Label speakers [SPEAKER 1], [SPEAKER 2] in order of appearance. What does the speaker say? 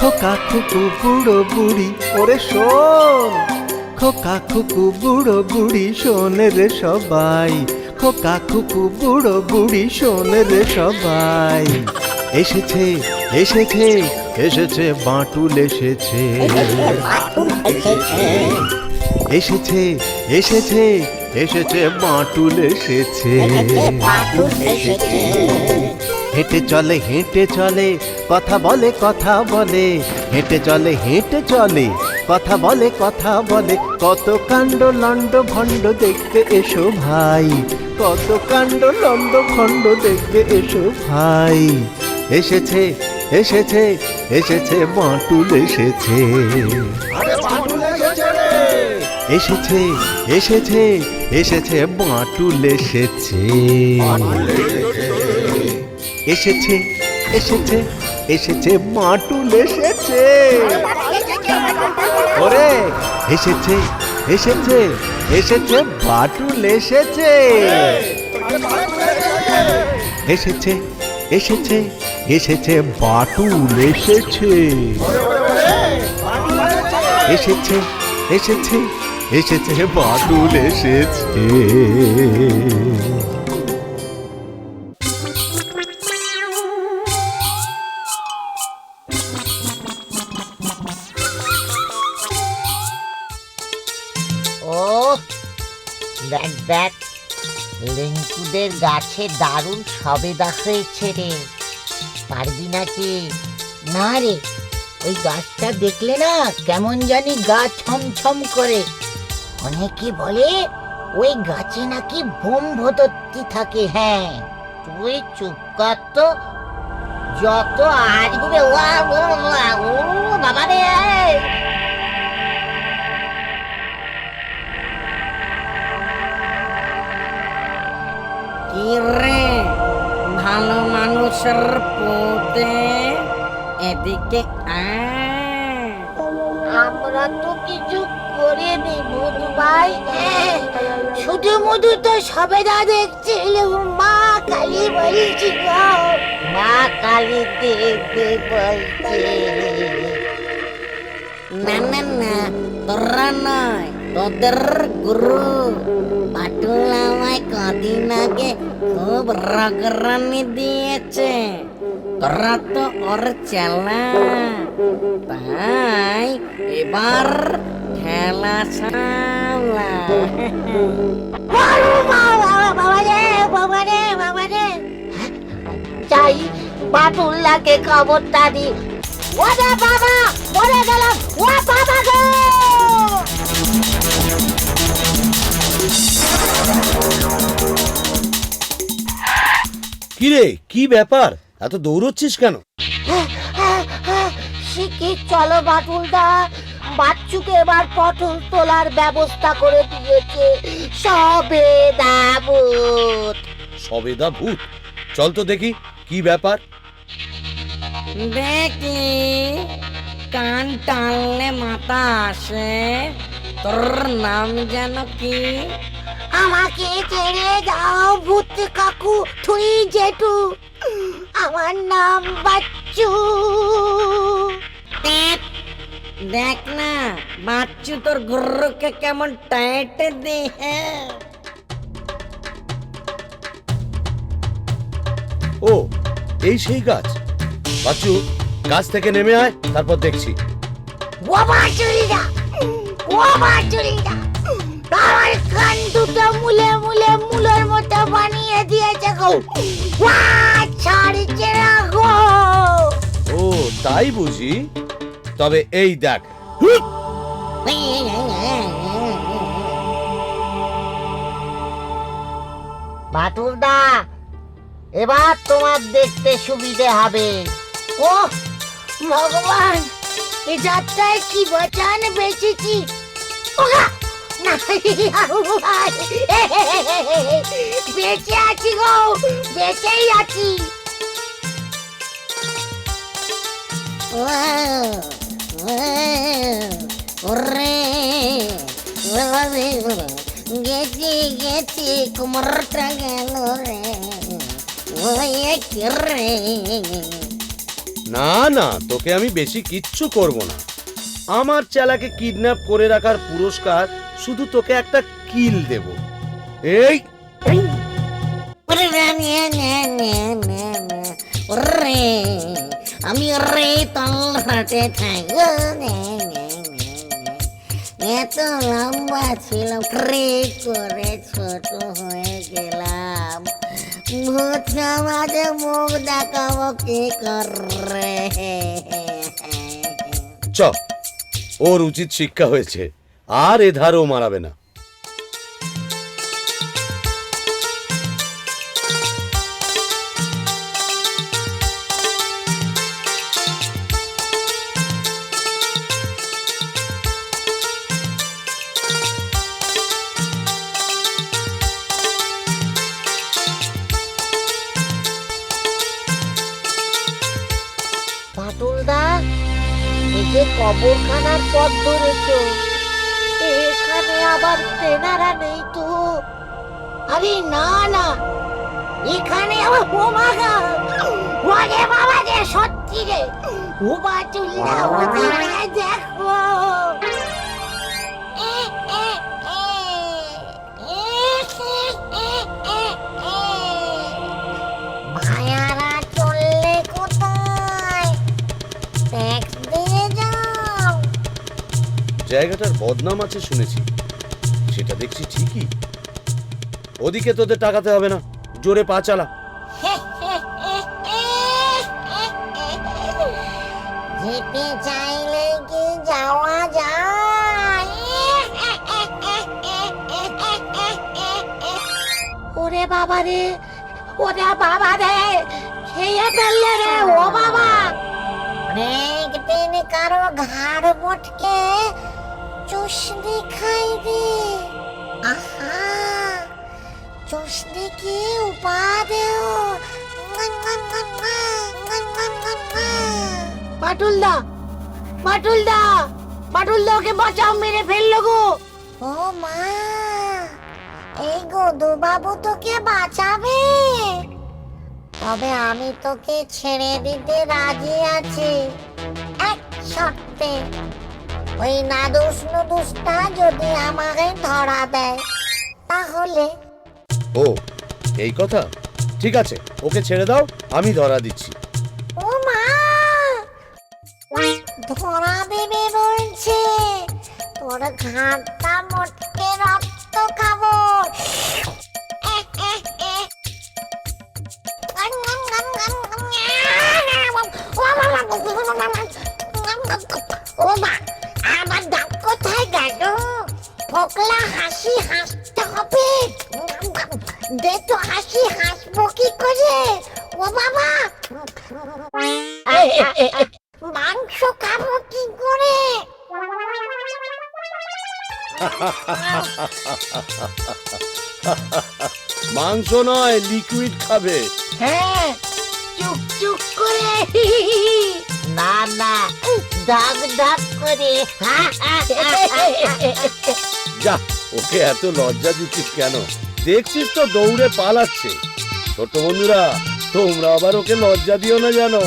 [SPEAKER 1] খোকা খুকু বুড়ো বুড়ি ওরে শোন। খোকা খুকু বুড়ো বুড়ি শোন রে সবাই। খোকা খুকু বুড়ো বুড়ি শোন রে সবাই। এসেছে এসেছে এসেছে বাঁটুল এসেছে। এসেছে এসেছে এসেছে বাঁটুল এসেছে। হেঁটে চলে হেঁটে চলে কথা বলে কথা বলে। হেঁটে চলে হেঁটে চলে কথা বলে কথা বলে। কত কাণ্ড লণ্ড ভণ্ড দেখতে এসো ভাই। কত কাণ্ড লণ্ড ভণ্ড দেখতে এসো ভাই। এসেছে এসেছে এসেছে বাঁটুল এসেছে। এসেছে এসেছে এসেছে, বাঁটুল এসেছে। এসেছে এসেছে এসেছে, বাঁটুল এসেছে। ওরে, এসেছে এসেছে এসেছে, বাটুল এসেছে। এসেছে এসেছে এসেছে, বাটুল এসেছে। এসেছে এসেছে এসেছে বাটুল এসেছে।
[SPEAKER 2] ও, দেখ দেখ, লিঙ্কুদের গাছে দারুণ সবেদা হয়েছে রে। পারবি নাকি? না রে, ওই গাছটা দেখলে না কেমন জানি গা ছমছম করে। অনেকে বলে? ওই গাছে নাকি ভতত্তি থাকে হ্যাঁ। তুই চুপ কর তো। যত ওয়া ও বাবা রে!
[SPEAKER 3] রে ভালো মানুষের পোতে এদিকে
[SPEAKER 2] আমরা তো কিছু মধু ভাই শুধু মধু তো সবেদা দেখছিল। মা কালী বলছিল, মা কালী বলছে।
[SPEAKER 3] না না, তোরা নয়, তোদের গুরু। পাটুল আমায় কদিন আগে খুব রগরানি দিয়েছে। তোরা তো ওর চেলা। তাই এবার ঠেলা সামলা
[SPEAKER 2] খবরটা দি ওরে বাবা মরে গেলাম ও বাবা গো
[SPEAKER 4] কিরে, কি ব্যাপার? এত দৌড়চ্ছিস কেন?
[SPEAKER 2] শিগগির চলো বাটুলদা বাচ্চুকে এবার পটল তোলার ব্যবস্থা করে দিয়েছে সবে দাবুত
[SPEAKER 4] সবেদা ভূত চল তো দেখি কি ব্যাপার?
[SPEAKER 3] দেখলি? কান টানলে মাথা আসে। তোর নাম যেন কি?
[SPEAKER 2] আমাকে ছেড়ে যাও ভূত কাকু তুই জেঠু। আমার নাম বাচ্চু।
[SPEAKER 3] দেখ না বাচ্চু তোর গুর্রকে কেমন টাইট দে
[SPEAKER 4] ও এই সেই গাছ। বাচ্চু গাছ থেকে নেমে আয় তারপর দেখছি।
[SPEAKER 2] ও বাচুরিদা ও বাচুরিদা আমার কান দুটো মুলে মুলে মুলের মতো বানিয়ে দিয়েছে গো। ওয়া ছাড়ছে না গো।
[SPEAKER 4] ও তাই বুঝি? তবে এই দেখ।
[SPEAKER 2] বাটুলদা এবার তোমার দেখতে সুবিধে হবে। ও ভগবান এ যাত্রায় কি বাঁচান বেঁচেছি? বেঁচে আছি গো বেঁচেই আছি।
[SPEAKER 3] ওরে গেছি গেছি, কুমরটা গেল রে। রে
[SPEAKER 4] না না, তোকে আমি বেশি কিচ্ছু করব না। আমার চেলাকে কিডন্যাপ করে রাখার পুরস্কার শুধু তোকে একটা কিল দেব। এই
[SPEAKER 5] আমি রে তল হাটে থাই ও, না, না, না, না। এত লম্বা ছিল রে করে ছোট হয়ে গেলাম ভূত সমাজে মুখ দেখাবো কি করে
[SPEAKER 4] চ ওর উচিত শিক্ষা হয়েছে আর এ ধারও মারাবে না
[SPEAKER 6] যে কবরখানার পথ ধরেছ, এখানে আবার তেনারা নেই তো?
[SPEAKER 5] আরে না না, এখানে আমার বোমাগা ওরে বাবা যে সত্যি রে। ও বা চুল্লা দেখো।
[SPEAKER 4] জায়গাটার বদনাম আছে শুনেছি। সেটা দেখছি ঠিকই। ওদিকে তোদের টাকাতে হবে না। জোরে পা চালা।
[SPEAKER 5] যেতে চাইলে যাওয়া যায়?
[SPEAKER 6] ওরে বাবা রে, ওরে বাবা রে, খেয়ে ফেললে রে, ও বাবা।
[SPEAKER 5] অনেক দিন কারও ঘাড় মোটকে চুষনি খাই রে। আহা চুষনি কি উপাদেয়
[SPEAKER 6] পাটুলদা পাটুলদা পাটুলদা ওকে বাঁচাও মেরে ফেলল গো।
[SPEAKER 5] ও মা এই গদু বাবু তোকে বাঁচাবে। তবে আমি তোকে ছেড়ে দিতে রাজি আছি। শর্তে ওই নাদুস নুদুসটা যদি আমাকে ধরা দেয় তাহলে?
[SPEAKER 4] ও এই কথা? ঠিক আছে ওকে ছেড়ে দাও আমি ধরা দিচ্ছি।
[SPEAKER 5] ও মা! ধরা দেবে বলছে। তোর ঘাটটা মোটকে রক্ত খাব। ও মা আমার দাঁত কোথায় গেল? ফোকলা হাসি হাসতে হবে। দে তো হাসি হাসবো কি করে? ও বাবা। মাংস খাব কি করে?
[SPEAKER 4] মাংস নয় লিকুইড খাবে।
[SPEAKER 6] হ্যাঁ চুপ চুপ করে।
[SPEAKER 5] না না। দাগ দাগ করে
[SPEAKER 4] যা ওকে এত লজ্জা দিচ্ছিস কেন দেখছিস তো দৌড়ে পালাচ্ছে ছোট বন্ধুরা তোমরা আবার ওকে লজ্জা দিও না জানো